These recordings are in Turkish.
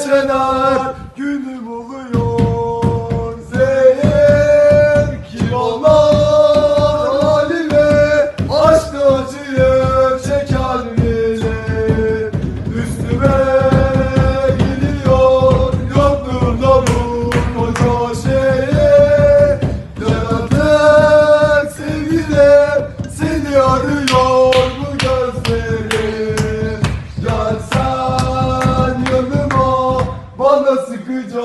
Cenaar Bana sıkıca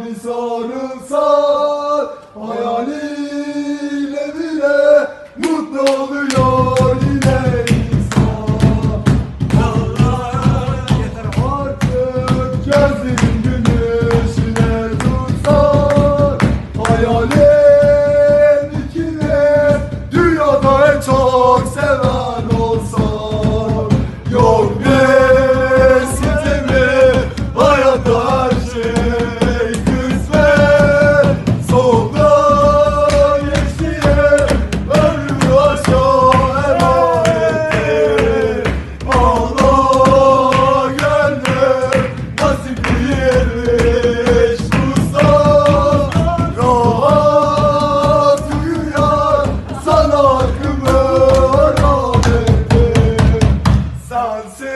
bir sarılsan Hayaliyle bile mutlu oluyor yine insan. Yeter artık gözlerim